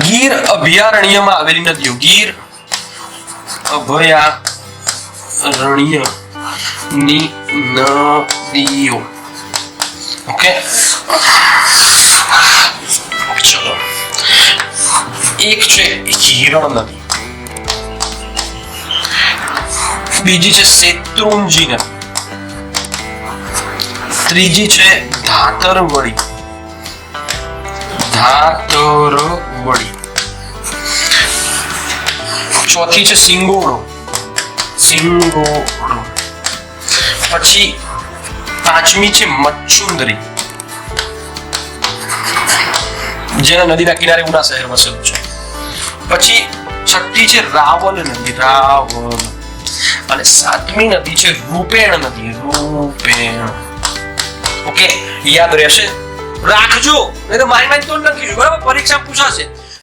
ગીર અભયારણ્યમાં આવેલી નદીઓ. ગીર અભયારણ્યની નદીઓ. ઓકે? ચલો. એક છે હિરણ નદી. બીજી છે શેત્રુંજી નદી. ત્રીજી છે ધાતરવડી. ધાતરવડી ચોથી છે સિંગોડો સિંગોડો પછી પાંચમી છે મચ્છુંદરી. જેના નદીના કિનારે ઉના શહેર વસેલું છે. પછી છઠ્ઠી છે રાવલ નદી. રાવલ. અને સાતમી નદી છે રૂપેણ નદી. રૂપેણ. ઓકે, યાદ રહેશે? રાખજો. નહીં તો મારી મારી તો લખીશું બરાબર? પરીક્ષા પૂછાશે.